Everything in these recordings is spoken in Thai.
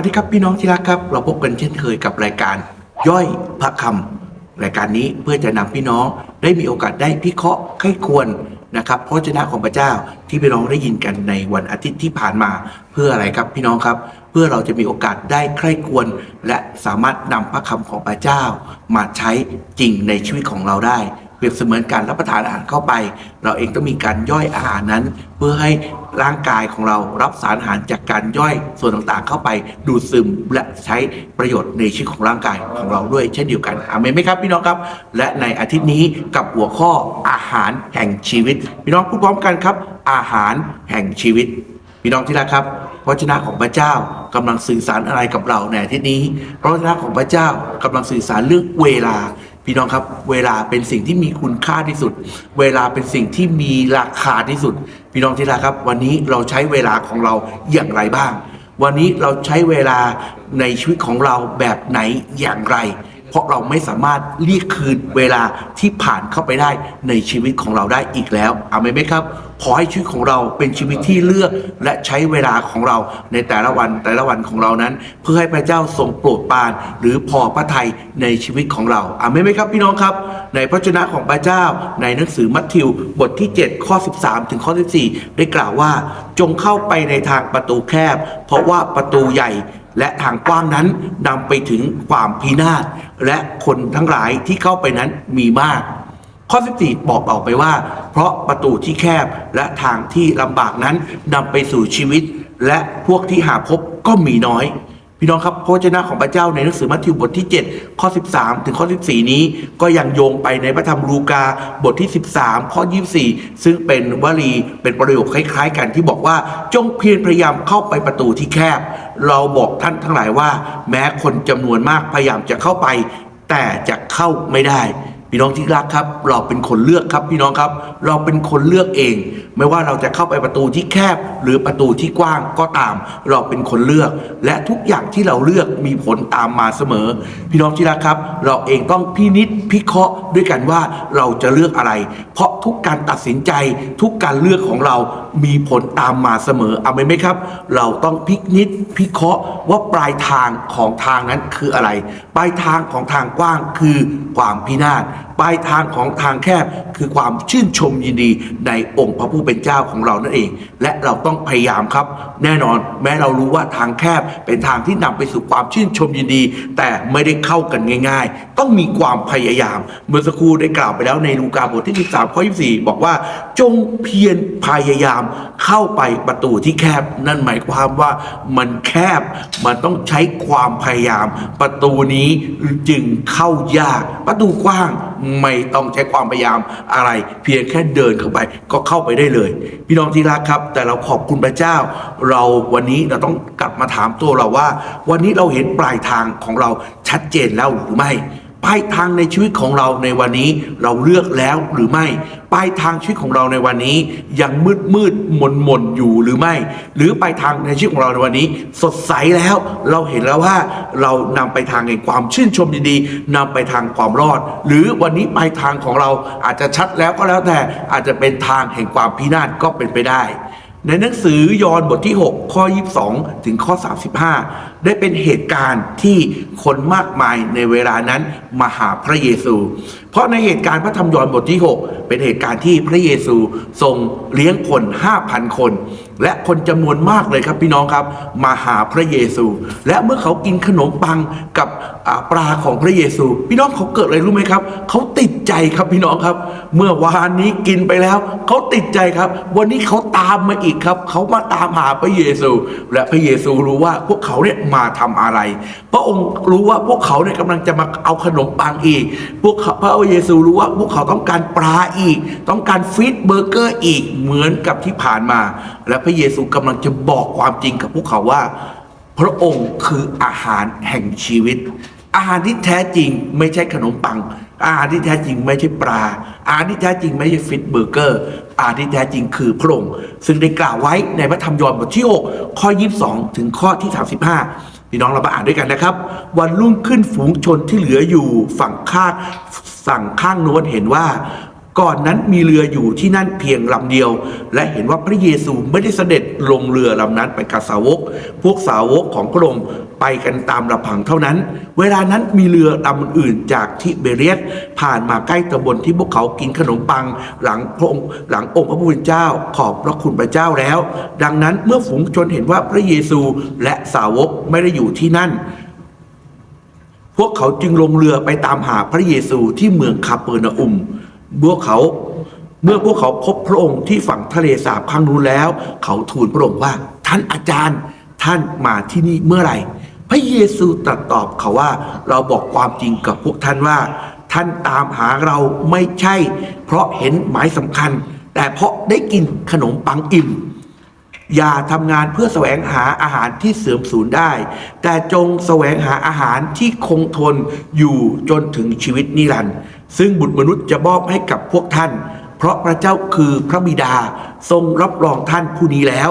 วัสดีครับพี่น้องที่รักครับ เราพบกันเช่นเคยกับรายการ ย่อยพระคำรายการนี้เพื่อจะนำพี่น้องได้มีโอกาสได้พิเคราะห์ไข้ควรนะครับพระเจ้าของพระเจ้าที่พี่น้องได้ยินกันในวันอาทิตย์ที่ผ่านมาเพื่ออะไรครับพี่น้องครับ เพื่อเราจะมีโอกาสได้ใคร่ควร และสามารถนำพระคำของพระเจ้า มาใช้จริงในชีวิตของเราได้ เปรียบเสมือนการรับประทานอาหารเข้าไป เราเองต้องมีการย่อยอาหารนั้น เพื่อให้ร่างกายของเรารับสารอาหารจากการย่อยส่วนต่างๆ เข้าไปดูดซึมและใช้ประโยชน์ในชีวิตของร่างกายของเราด้วยเช่นเดียวกันอาเมนไหมครับพี่น้องครับ และในอาทิตย์นี้กับหัวข้ออาหารแห่งชีวิต พี่น้องพูดพร้อมกันครับ อาหารแห่งชีวิต พี่น้องที่รักครับพระเจ้าของพระเจ้ากำลังสื่อสารอะไรกับเราในอาทิตย์นี้พระเจ้าของพระเจ้ากำลังสื่อสารเรื่องเวลา พี่น้องครับ เวลาเป็นสิ่งที่มีคุณค่าที่สุด เวลาเป็นสิ่งที่มีราคาที่สุด พี่น้องที่รักครับ วันนี้เราใช้เวลาของเราอย่างไรบ้าง วันนี้เราใช้เวลาในชีวิตของเราแบบไหนอย่างไร เพราะเราไม่สามารถเรียกคืนเวลาที่ผ่านเข้าไปได้ในชีวิตของเราได้อีกแล้วเอาไหมไหมครับ ขอให้ชีวิตของเราเป็นชีวิตที่เลือกและใช้เวลาของเราในแต่ละวันแต่ละวันของเรานั้น เพื่อให้พระเจ้าทรงโปรดปราน หรือพอพระทัยในชีวิตของเราอาเมนไหมครับพี่น้องครับ ในพระชนะของพระเจ้าในหนังสือมัทธิวบทที่ 7 ข้อ 13 ถึงข้อ 14 ได้กล่าวว่า จงเข้าไปในทางประตูแคบ เพราะว่าประตูใหญ่และทางกว้างนั้นนำไปถึงความพินาศและคนทั้งหลายที่เข้าไปนั้นมีมาก ข้อ 14 บอกออกไปว่า เพราะประตูที่แคบและทางที่ลำบากนั้นนำไปสู่ชีวิต และพวกที่หาพบก็มีน้อย พี่น้องครับพระวจนะของพระเจ้าในหนังสือมัทธิวบทที่ 7 ข้อ 13 ถึงข้อ 14 นี้ ก็ยังโยงไปในพระธรรมลูกาบทที่ 13 ข้อ 24 ซึ่งเป็นวลีเป็นประโยคคล้ายๆ กันที่บอกว่าจงเพียรพยายามเข้าไปประตูที่แคบ เราบอกท่านทั้งหลายว่า แม้คนจำนวนมากพยายามจะเข้าไป แต่จะเข้าไม่ได้ พี่น้องที่รักครับ เราเป็นคนเลือกครับพี่น้องครับ เราเป็นคนเลือกเอง ไม่ว่าเราจะเข้าไปประตูที่แคบหรือประตูที่กว้างก็ตาม เราเป็นคนเลือก และทุกอย่างที่เราเลือกมีผลตามมาเสมอ พี่น้องที่รักครับ เราเองต้องพินิษพิเคราะห์ด้วยกันว่าเราจะเลือกอะไร เพราะทุกการตัดสินใจ ทุกการเลือกของเรามีผลตามมาเสมอเอาไหมครับ เราต้องพินิษพิเคราะห์ว่าปลายทางของทางนั้นคืออะไร ปลายทางของทางกว้างคือความพินาศปลายทางของทางแคบคือความชื่นชมยินดีในองค์พระผู้เป็นเจ้าของเรานั่นเอง และเราต้องพยายามครับ แน่นอนแม้เรารู้ว่าทางแคบเป็นทางที่นำไปสู่ความชื่นชมยินดี แต่ไม่ได้เข้ากันง่าย ๆ ต้องมีความพยายาม เมื่อสักครู่ได้กล่าวไปแล้วในลูกาบทที่13ข้อ24บอกว่า จงเพียรพยายามเข้าไปประตูที่แคบ นั่นหมายความว่ามันแคบมันต้องใช้ความพยายาม ประตูนี้จึงเข้ายาก ประตูกว้างไม่ต้องใช้ความพยายามอะไร เพียงแค่เดินเข้าไปก็เข้าไปได้เลย พี่น้องที่รักครับ แต่เราขอบคุณพระเจ้า เราวันนี้เราต้องกลับมาถามตัวเราว่า วันนี้เราเห็นปลายทางของเราชัดเจนแล้วหรือไม่ ปลายทางในชีวิตของเราในวันนี้เราเลือกแล้วหรือไม่ปลายทางชีวิตของเราในวันนี้ยังมืดมืดมนมนอยู่หรือไม่ หรือปลายทางในชีวิตของเราในวันนี้ สดใสแล้ว เราเห็นแล้วว่าเรานำไปทางแห่งความชื่นชมดีๆนำไปทางความรอด หรือวันนี้ปลายทางของเราอาจจะชัดแล้วก็แล้วแต่อาจจะเป็นทางแห่งความพินาศก็เป็นไปได้ ในหนังสือยอห์นบทที่ 6 ข้อ 22 ถึงข้อ 35 ได้เป็นเหตุการณ์ที่คนมากมายในเวลานั้นมาหาพระเยซู เพราะในเหตุการณ์พระธรรมยอห์นบทที่ 6 เป็นเหตุการณ์ที่พระเยซูทรงเลี้ยงคน 5,000 คน และคนจำนวนมากเลยครับพี่น้องครับ มาหาพระเยซู และเมื่อเขากินขนมปังกับปลาของพระเยซู พี่น้องเขาเกิดอะไรรู้ไหมครับ เขาติดใจครับพี่น้องครับ เมื่อวานนี้กินไปแล้ว เขาติดใจครับ วันนี้เขาตามมาอีกครับ เขามาตามหาพระเยซู และพระเยซูรู้ว่าพวกเขาเนี่ยมาทำอะไร พระองค์รู้ว่าพวกเขาเนี่ยกำลังจะมาเอาขนมปังอีก พวกเขาพระเยซูรู้ว่าพวกเขาต้องการปลาอีก ต้องการฟีดเบอร์เกอร์อีกเหมือนกับที่ผ่านมาและพระเยซูกำลังจะบอกความจริงกับพวกเขาว่า พระองค์คืออาหารแห่งชีวิต อาหารที่แท้จริงไม่ใช่ขนมปัง อาหารที่แท้จริงไม่ใช่ปลา อาหารที่แท้จริงไม่ใช่ฟิตเบอร์เกอร์ อาหารที่แท้จริงคือพระองค์ ซึ่งได้กล่าวไว้ในพระธรรมยอห์นบทที่6ข้อ 22 ถึงข้อที่ 35พี่น้องเรามาอ่านด้วยกันนะครับ วันรุ่งขึ้นฝูงชนที่เหลืออยู่ฝั่งข้างฝั่งข้างโน้นเห็นว่า ก่อนนั้นมีเรืออยู่ที่นั่นเพียงลำเดียว และเห็นว่าพระเยซูไม่ได้เสด็จลงเรือลำนั้นไปกับสาวก พวกสาวกของพระองค์ไปกันตามลำพังเท่านั้น เวลานั้นมีเรือลำอื่นจากทิเบเรียสผ่านมาใกล้ตำบลที่พวกเขากินขนมปังหลังพระองค์หลังองค์พระผู้เป็นเจ้าขอบพระคุณพระเจ้าแล้ว ดังนั้นเมื่อฝูงชนเห็นว่าพระเยซูและสาวกไม่ได้อยู่ที่นั่นพวกเขาจึงลงเรือไปตามหาพระเยซูที่เมืองคาเปอร์นาอุม พวกเขาเมื่อพวกเขาพบพระองค์ที่ฝั่งทะเลสาบข้งนู้นแล้ว เขาทูลพระองค์ว่า ท่านอาจารย์ท่านมาที่นี่เมื่อไหร่ พระเยซูตรัสตอบเขาว่าเราบอกความจริงกับพวกท่านว่า ท่านตามหาเราไม่ใช่ เพราะเห็นหมายสำคัญ แต่เพราะได้กินขนมปังอิ่มอย่าทำงานเพื่อแสวงหาอาหารที่เสื่อมสูญได้ แต่จงแสวงหาอาหารที่คงทนอยู่จนถึงชีวิตนิรันดร์ ซึ่งบุตรมนุษย์จะมอบให้กับพวกท่าน เพราะพระเจ้าคือพระบิดาทรงรับรองท่านผู้นี้แล้ว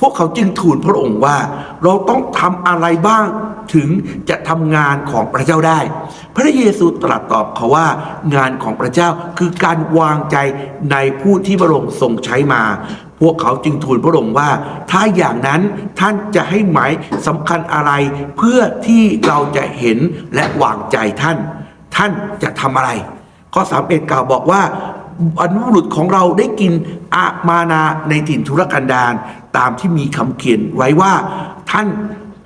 พวกเขาจึงทูลพระองค์ว่า เราต้องทำอะไรบ้างถึงจะทำงานของพระเจ้าได้ พระเยซูตรัสตอบเขาว่า งานของพระเจ้าคือการวางใจในผู้ที่พระองค์ทรงใช้มา พวกเขาจึงทูลพระองค์ว่า ถ้าอย่างนั้นท่านจะให้หมายสำคัญอะไรเพื่อที่เราจะเห็นและวางใจท่าน ท่านจะทำอะไร ข้อ3เอ็ดกล่าวบอกว่าอนุรุษของเราได้กินอามานาในถิ่นทุรกันดารตามที่มีคำเขียนไว้ว่าท่าน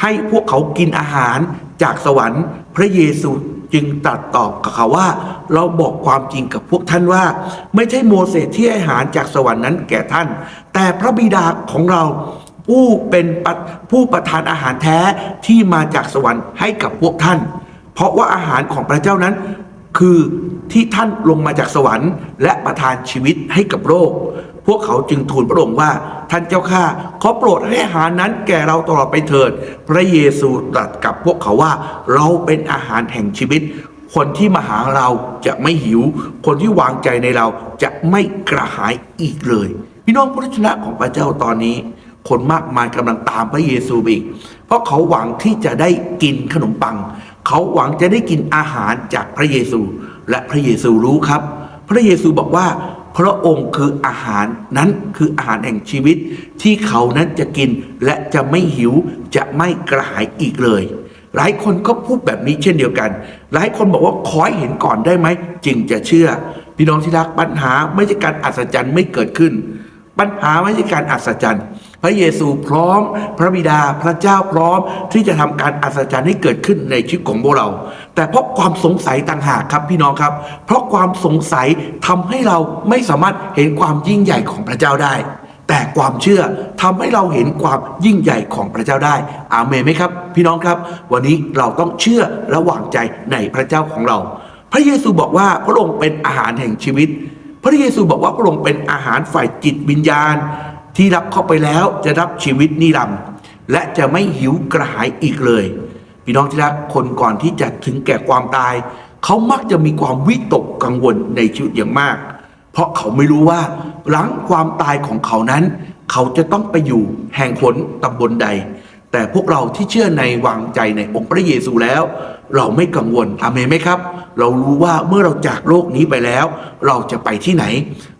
ให้พวกเขากินอาหารจากสวรรค์พระเยซูจึงตรัสตอบกับเขาว่า เราบอกความจริงกับพวกท่านว่า ไม่ใช่โมเสสที่ให้อาหารจากสวรรค์นั้นแก่ท่าน แต่พระบิดาของเราผู้เป็นปัผู้ประทานอาหารแท้ที่มาจากสวรรค์ให้กับพวกท่าน เพราะว่าอาหารของพระเจ้านั้น คือที่ท่านลงมาจากสวรรค์ และประทานชีวิตให้กับโลกพวกเขาจึงทูลพระองค์ว่าท่านเจ้าข้าขอโปรดให้อาหารนั้นแก่เราตลอดไปเถิด พระเยซูตรัสกับพวกเขาว่าเราเป็นอาหารแห่งชีวิต คนที่มาหาเราจะไม่หิว คนที่วางใจในเราจะไม่กระหายอีกเลย พี่น้องพระชนะของพระเจ้าตอนนี้ คนมากมายกำลังตามพระเยซูไปอีก เพราะเขาหวังที่จะได้กินขนมปัง เขาหวังจะได้กินอาหารจากพระเยซู และพระเยซูรู้ครับ พระเยซูบอกว่า พระองค์คืออาหารนั้นคืออาหารแห่งชีวิต ที่เขานั้นจะกินและจะไม่หิวจะไม่กระหายอีกเลย หลายคนก็พูดแบบนี้เช่นเดียวกัน หลายคนบอกว่าขอให้เห็นก่อนได้ไหมจึงจะเชื่อ พี่น้องที่รักปัญหาไม่ใช่การอัศจรรย์ไม่เกิดขึ้น ปัญหาไม่ใช่การอัศจรรย์ พระเยซูพร้อม พระบิดาพระเจ้าพร้อมที่จะทำการอัศจรรย์ให้เกิดขึ้นในชีวิตของพวกเรา แต่เพราะความสงสัยต่างหากครับพี่น้องครับ เพราะความสงสัยทำให้เราไม่สามารถเห็นความยิ่งใหญ่ของพระเจ้าได้ แต่ความเชื่อทำให้เราเห็นความยิ่งใหญ่ของพระเจ้าได้ อาเมนไหมครับ พี่น้องครับ วันนี้เราต้องเชื่อและวางใจในพระเจ้าของเรา พระเยซูบอกว่าพระองค์เป็นอาหารแห่งชีวิต พระเยซูบอกว่าพระองค์เป็นอาหารฝ่ายจิตวิญญาณ ที่รับเข้าไปแล้วจะรับชีวิตนิรันดร์และจะไม่หิวกระหายอีกเลย พี่น้องที่รักคนก่อนที่จะถึงแก่ความตาย เขามักจะมีความวิตกกังวลในชีวิตอย่างมาก เพราะเขาไม่รู้ว่าหลังความตายของเขานั้น เขาจะต้องไปอยู่แห่งขนตำบลใด แต่พวกเราที่เชื่อในวางใจในองค์พระเยซูแล้ว เราไม่กังวลอเมนไหมครับ เรารู้ว่าเมื่อเราจากโลกนี้ไปแล้ว เราจะไปที่ไหน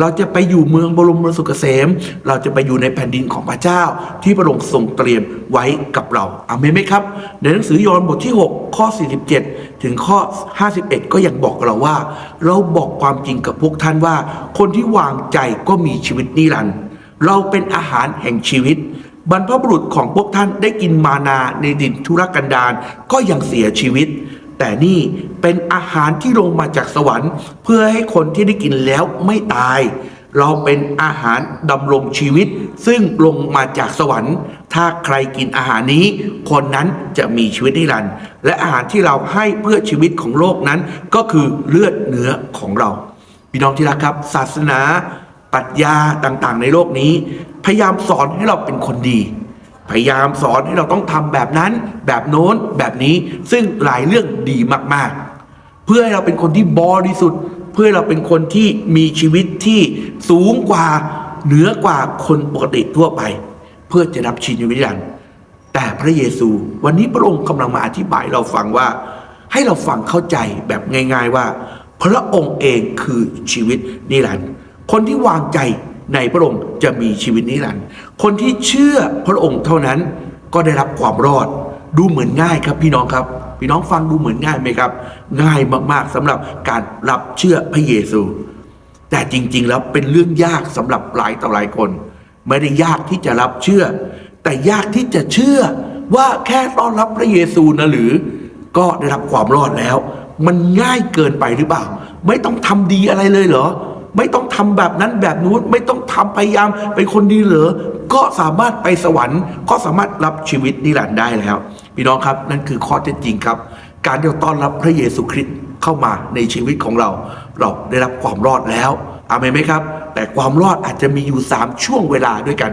เราจะไปอยู่เมืองบรมสุขเกษม เราจะไปอยู่ในแผ่นดินของพระเจ้า ที่พระองค์ทรงเตรียมไว้กับเราอเมนไหมครับ ในหนังสือ ยอห์นบทที่ 6 ข้อ 47 ถึงข้อ 51 ก็ยังบอกเราว่า เราบอกความจริงกับพวกท่านว่า คนที่วางใจก็มีชีวิตนิรันดร์เราเป็นอาหารแห่งชีวิต บรรพบุรุษของพวกท่านได้กินมานาในดินทุรกันดารก็ยังเสียชีวิต แต่นี่เป็นอาหารที่ลงมาจากสวรรค์ เพื่อให้คนที่ได้กินแล้วไม่ตาย เราเป็นอาหารดำรงชีวิต ซึ่งลงมาจากสวรรค์ ถ้าใครกินอาหารนี้ คนนั้นจะมีชีวิตนิรันดร์และอาหารที่เราให้เพื่อชีวิตของโลกนั้น ก็คือเลือดเนื้อของเราพี่น้องที่รักครับ ศาสนา ปรัชญาต่างๆ ในโลกนี้ พยายามสอนให้เราเป็นคนดี พยายามสอนให้เราต้องทำแบบนั้น แบบโน้นแบบนี้ซึ่งหลายเรื่องดีมากๆ เพื่อให้เราเป็นคนที่บริสุทธิ์เพื่อให้เราเป็นคนที่มีชีวิตที่สูงกว่าเหนือกว่าคนปกติทั่วไป เพื่อจะรับชีวิตนิรันดร์แต่พระเยซูวันนี้พระองค์กำลังมาอธิบายเราฟังว่า ให้เราฟังเข้าใจแบบง่าย ๆว่า พระองค์เองคือชีวิตนิรันดร์ คนที่วางใจในพระองค์จะมีชีวิตนิรันดร์คนที่เชื่อพระองค์เท่านั้นก็ได้รับความรอดดูเหมือนง่ายครับพี่น้องครับ พี่น้องฟังดูเหมือนง่ายไหมครับ ง่ายมากๆสำหรับการรับเชื่อพระเยซู แต่จริง ๆ แล้วเป็นเรื่องยากสำหรับหลายต่อหลายคน ไม่ได้ยากที่จะรับเชื่อ แต่ยากที่จะเชื่อว่าแค่ต้อนรับพระเยซูนะหรือ ก็ได้รับความรอดแล้ว มันง่ายเกินไปหรือเปล่า ไม่ต้องทำดีอะไรเลยเหรอ ไม่ต้องทำแบบนั้นแบบนู้นไม่ต้องทำพยายามเป็นคนดีเหรอก็สามารถไปสวรรค์ ก็สามารถรับชีวิตนิรันดร์ได้แล้ว พี่น้องครับนั่นคือข้อเท็จจริงครับ การที่เราต้อนรับพระเยซูคริสต์เข้ามาในชีวิตของเรา เราได้รับความรอดแล้วอาเมนไหมครับ แต่ความรอดอาจจะมีอยู่ 3 ช่วงเวลาด้วยกัน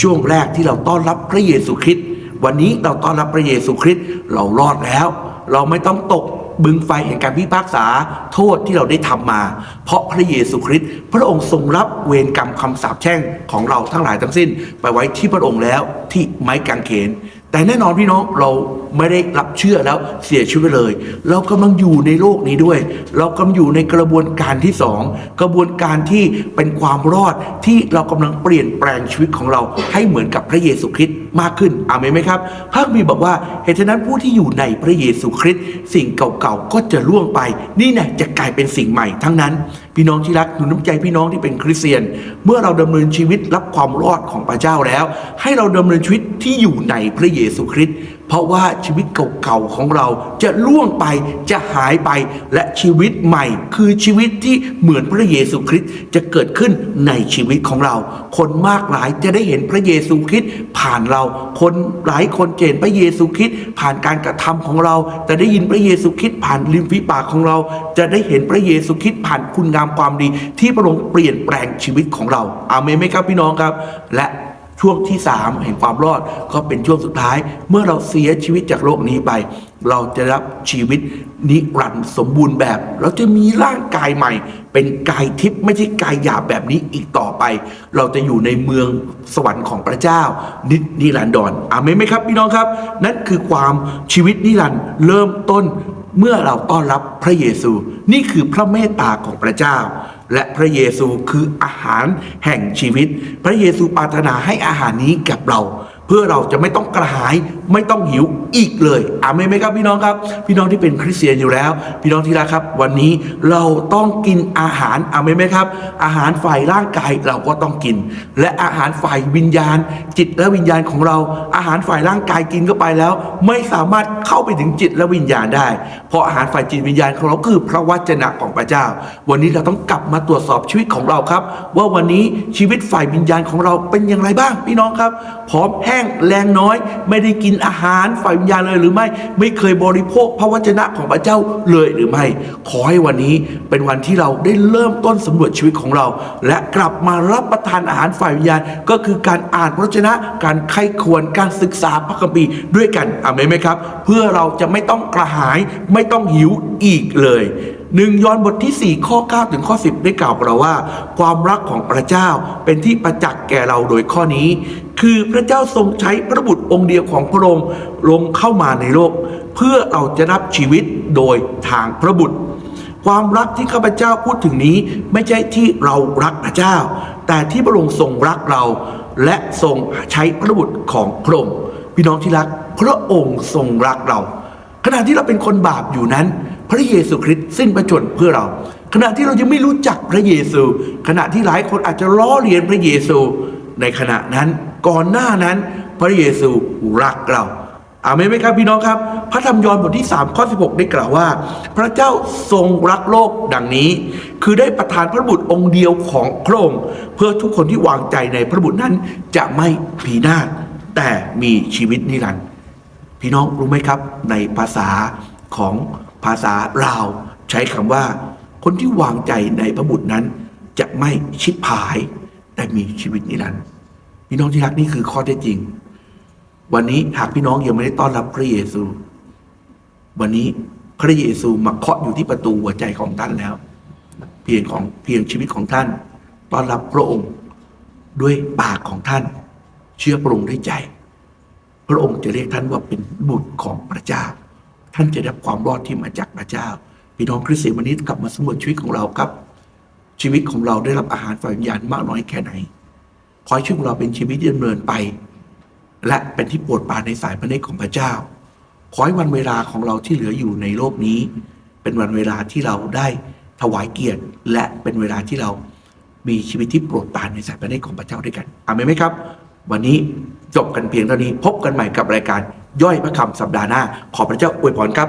ช่วงแรกที่เราต้อนรับพระเยซูคริสต์วันนี้เราต้อนรับพระเยซูคริสต์เรารอดแล้ว เราไม่ต้องตก บึงไฟแห่งการพิพากษาโทษที่เราได้ทำมา เพราะพระเยซูคริสต์พระองค์ทรงรับเวรกรรมคำสาปแช่งของเราทั้งหลายทั้งสิ้น ไปไว้ที่พระองค์แล้วที่ไม้กางเขน แต่แน่นอนพี่น้องเราไม่ได้รับเชื่อแล้วเสียชีวิตเลย เรากำลังอยู่ในโลกนี้ด้วย เรากำลังอยู่ในกระบวนการที่สองกระบวนการที่เป็นความรอดที่เรากำลังเปลี่ยนแปลงชีวิตของเราให้เหมือนกับพระเยซูคริสต์มากขึ้นอาเมนไหมครับพระคัมภีร์บอกว่าเหตุฉะนั้นผู้ที่อยู่ในพระเยซูคริสต์สิ่งเก่าๆก็จะล่วงไป นี่นะจะกลายเป็นสิ่งใหม่ทั้งนั้น พี่น้องที่รักหนุนน้ำใจพี่น้องที่เป็นคริสเตียน เมื่อเราดำเนินชีวิตรับความรอดของพระเจ้าแล้ว ให้เราดำเนินชีวิตที่อยู่ในพระเยซูคริสต์ เพราะว่าชีวิตเก่าๆของเราจะล่วงไปจะหายไปและชีวิตใหม่ คือชีวิตที่เหมือนพระเยซูคริสต์จะเกิดขึ้นในชีวิตของเรา คนมากหลายจะได้เห็นพระเยซูคริสต์ผ่านเรา คนหลายคนเห็นพระเยซูคริสต์ผ่านการกระทำของเราจะได้ยินพระเยซูคริสต์ผ่านริมฝีปากของเรา จะได้เห็นพระเยซูคริสต์ผ่านคุณงามความดี ที่พระองค์เปลี่ยนแปลงชีวิตของเราอาเมนไหมครับพี่น้องครับ และ ช่วงที่ 3 แห่งความรอดก็เป็นช่วงสุดท้าย เมื่อเราเสียชีวิตจากโลกนี้ไป เราจะรับชีวิตนิรันดร์สมบูรณ์แบบ เราจะมีร่างกายใหม่ เป็นกายทิพย์ไม่ใช่กายหยาบแบบนี้อีกต่อไป เราจะอยู่ในเมืองสวรรค์ของพระเจ้า นินิรันดรอาเมนไหมครับพี่น้องครับ นั่นคือความชีวิตนิรันดร์เริ่มต้นเมื่อเราต้อนรับพระเยซู นี่คือพระเมตตาของพระเจ้า และพระเยซูคืออาหารแห่งชีวิต พระเยซูปรารถนาให้อาหารนี้กับเรา เพื่อเราจะไม่ต้องกระหายไม่ต้องหิวอีกเลยอาเมนไหมครับพี่น้องครับ พี่น้องที่เป็นคริสเตียนอยู่แล้ว พี่น้องที่รักครับ วันนี้เราต้องกินอาหารอาเมนไหมครับ อาหารฝ่ายร่างกายเราก็ต้องกิน และอาหารฝ่ายวิญญาณ จิตและวิญญาณของเรา อาหารฝ่ายร่างกายกินเข้าไปแล้ว ไม่สามารถเข้าไปถึงจิตและวิญญาณได้ เพราะอาหารฝ่ายจิตวิญญาณของเราคือพระวจนะของพระเจ้า วันนี้เราต้องกลับมาตรวจสอบชีวิตของเราครับ ว่าวันนี้ชีวิตฝ่ายวิญญาณของเราเป็นอย่างไรบ้าง พี่น้องครับผอมแห้งแรงน้อย ไม่ได้กินอาหารฝ่ายวิญญาณเลยหรือไม่ ไม่เคยบริโภคพระวจนะของพระเจ้าเลยหรือไม่ ขอให้วันนี้เป็นวันที่เราได้เริ่มต้นสำรวจชีวิตของเรา และกลับมารับประทานอาหารฝ่ายวิญญาณ ก็คือการอ่านพระวจนะ การไข้ควรการศึกษาพระคัมภีร์ด้วยกันอาเมนไหมครับ เพื่อเราจะไม่ต้องกระหายไม่ต้องหิวอีกเลยหนึ่งยอห์นบทที่ 4 ข้อ 9 ถึงข้อ 10 ได้กล่าวกับเราว่า ความรักของพระเจ้าเป็นที่ประจักษ์แก่เราโดยข้อนี้ คือพระเจ้าทรงใช้พระบุตรองค์เดียวของพระองค์ลงเข้ามาในโลก เพื่อเราจะรับชีวิตโดยทางพระบุตร ความรักที่ข้าพเจ้าพูดถึงนี้ไม่ใช่ที่เรารักพระเจ้า แต่ที่พระองค์ทรงรักเรา และทรงใช้พระบุตรของพระองค์พี่น้องที่รัก พระองค์ทรงรักเรา ขณะที่เราเป็นคนบาปอยู่นั้น พระเยซูคริสต์สิ้นพระชนเพื่อเรา ขณะที่เรายังไม่รู้จักพระเยซู ขณะที่หลายคนอาจจะล้อเลียนพระเยซู ในขณะนั้น ก่อนหน้านั้นพระเยซูรักเราอาเมนไหมครับพี่น้องครับ พระธรรมยอห์นบทที่3ข้อ16 ได้กล่าวว่า พระเจ้าทรงรักโลกดังนี้ คือได้ประทานพระบุตรองค์เดียวของพระองค์เพื่อทุกคนที่วางใจในพระบุตรนั้นจะไม่ผีนาศแต่มีชีวิตนิรันดร์พี่น้องรู้ไหมครับ ในภาษาของภาษาลาว ใช้คำว่า คนที่วางใจในพระบุตรนั้น จะไม่ชิบหาย แต่มีชีวิตนิรันดร์ พี่น้องที่รักนี่คือข้อเท็จจริง วันนี้หากพี่น้องยังไม่ได้ต้อนรับพระเยซู วันนี้พระเยซูมาเคาะอยู่ที่ประตูหัวใจของท่านแล้ว เพียงของเพียงชีวิตของท่าน ต้อนรับพระองค์ด้วยปากของท่าน เชื่อพระองค์ด้วยใจ พระองค์จะเรียกท่านว่าเป็นบุตรของพระเจ้า ท่านจะได้ความรอดที่มาจากพระเจ้า พี่น้องคริสเตียนวันนี้กลับมาสำรวจชีวิตของเราครับ ชีวิตของเราได้รับอาหารฝ่ายวิญญาณมากน้อยแค่ไหน ขอให้ชีวิตของเราเป็นชีวิตที่ดำเนินไป และเป็นที่โปรดปรานในสายพระเนตรของพระเจ้า ขอให้วันเวลาของเราที่เหลืออยู่ในโลกนี้ เป็นวันเวลาที่เราได้ถวายเกียรติ และเป็นเวลาที่เรามีชีวิตที่โปรดปรานในสายพระเนตรของพระเจ้าด้วยกันอาเมนไหมครับ วันนี้จบกันเพียงเท่านี้พบกันใหม่กับรายการย่อยพระคำสัปดาห์หน้า ขอพระเจ้าอวยพรครับ